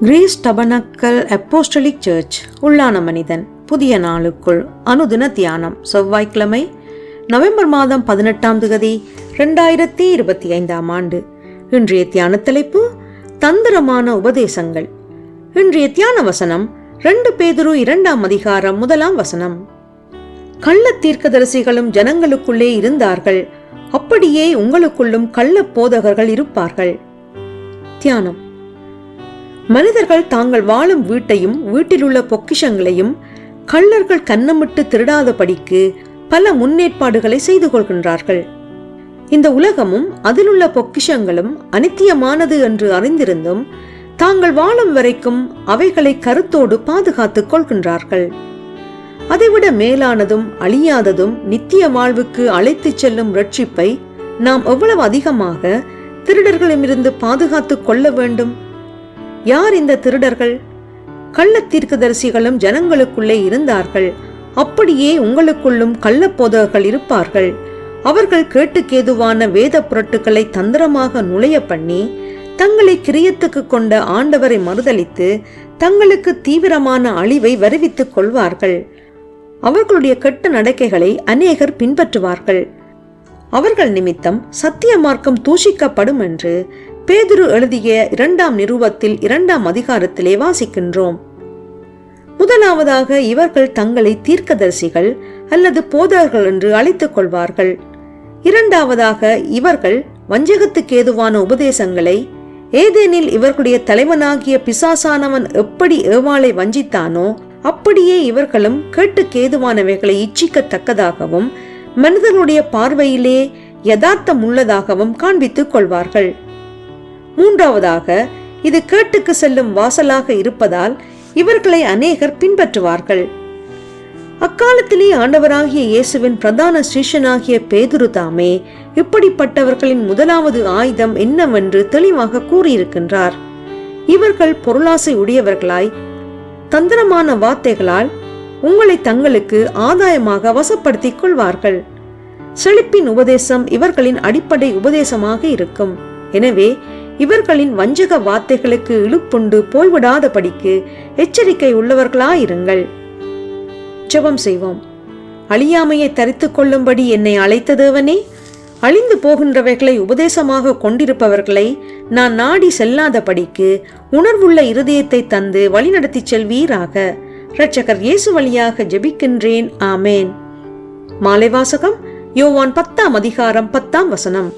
Greece tabernacle apostolic search உள்ளான மனிதன் புதிய நாளுக்குள் அனுதின தியானம் செவ்வாய்க்கிழமை நவம்பர் மாதம் பதினெட்டாம் திகதி ரெண்டாயிரத்தி இருபத்தி ஐந்தாம் ஆண்டு. இன்றைய தியான தலைப்பு தந்திரமான உபதேசங்கள். இன்றைய தியான வசனம் ரெண்டு பேதுரு இரண்டாம் அதிகாரம் முதலாம் வசனம். கள்ள தீர்க்கதரிசிகளும் ஜனங்களுக்குள்ளே இருந்தார்கள். அப்படியே உங்களுக்குள்ளும் கள்ள போதகர்கள் இருப்பார்கள். தியானம். மனிதர்கள் தாங்கள் வாழும் வீட்டையும் வீட்டிலுள்ள பொக்கிஷங்களையும் கள்ளர்கள் கன்னமிட்டு திருடாதபடிக்கு பல முன்னேற்பாடுகளை செய்து கொள்கின்றார்கள். இந்த உலகமும் அதிலுள்ள பொக்கிஷங்களும் அனித்தியமானது என்று அறிந்திருந்தும் தாங்கள் வாழும் வரைக்கும் அவைகளை கருத்தோடு பாதுகாத்துக் கொள்கின்றார்கள். அதைவிட மேலானதும் அழியாததும் நித்திய வாழ்வுக்கு அழைத்துச் செல்லும் ரட்சிப்பை நாம் எவ்வளவு அதிகமாக திருடர்களிடமிருந்து பாதுகாத்துக் கொள்ள வேண்டும். யார் இந்த திருடர்கள்? கள்ள தீர்க்கதரிசிகளும் ஜனங்களுக்குள்ளே இருந்தார்கள். அப்படியே உங்களுக்குள்ளும் கள்ளப்போதகர்கள் இருப்பார்கள். அவர்கள் கேட்டுக்கேதுவான வேத புரட்டுக்களை தந்திரமாக நுழைய பண்ணி தங்களை கிரியத்துக்கு கொண்ட ஆண்டவரை மறுதளித்து தங்களுக்கு தீவிரமான அழிவை வருவித்துக் கொள்வார்கள். அவர்களுடைய கெட்ட நடக்கைகளை அநேகர் பின்பற்றுவார்கள். அவர்கள் நிமித்தம் சத்திய மார்க்கம் தூஷிக்கப்படும் என்று பேதுரு எழுதிய இரண்டாம் நிருபத்தில் இரண்டாம் அதிகாரத்திலே வாசிக்கின்றோம். முதலாவதாக இவர்கள் தங்களை தீர்க்கதரிசிகள் அல்லது போதகர்கள் என்று அழைத்துக் கொள்வார்கள். இரண்டாவதாக இவர்கள் வஞ்சகத்துக்கு ஏதுவான உபதேசங்களை ஏதேனில் இவர்களுடைய தலைவனாகிய பிசாசானவன் எப்படி ஏவாளை வஞ்சித்தானோ அப்படியே இவர்களும் கேட்டுக்கேதுவானவைகளை இச்சிக்கத்தக்கதாகவும் மனிதனுடைய பார்வையிலே யதார்த்தம் உள்ளதாகவும் காண்பித்துக் கொள்வார்கள். மூன்றாவதாக இது கேட்டுக்கு செல்லும் வாசலாக இருப்பதால் இவர்களை அநேகர் பின்பற்றுவார்கள். அக்காலத்திலே ஆண்டவராகிய இயேசுவின் பிரதான சீஷனாகிய பேதுரு தாமே இப்படிப்பட்டவர்களின் முதலாவது ஆயுதம் என்னவென்று தெளிவாக கூறியிருக்கின்றார். இவர்கள் பொருளாசை உடையவர்களாய் தந்திரமான வார்த்தைகளால் உங்களை தங்களுக்கு ஆதாயமாக வசப்படுத்திக் கொள்வார்கள். செழிப்பின் உபதேசம் இவர்களின் அடிப்படை உபதேசமாக இருக்கும். எனவே இவர்களின் வஞ்சக வார்த்தைகளுக்கு இழுப்புண்டு போய்விடாதபடிக்கு எச்சரிக்கை உள்ளவர்களாயிருங்கள். ஜெபம் செய்வோம். அழியாமையை தரித்துக் கொள்ளும்படி என்னை அழைத்த தேவனே அழிந்து போகின்றவைகளை உபதேசமாக கொண்டிருப்பவர்களை நான் நாடி செல்லாதபடிக்கு உணர்வுள்ள இருதயத்தை தந்து வழிநடத்திச் செல்வீராக. இரட்சகர் இயேசு வழியாக ஜெபிக்கின்றேன். ஆமேன். மாலை வாசகம் யோவான் பத்தாம் அதிகாரம் பத்தாம் வசனம்.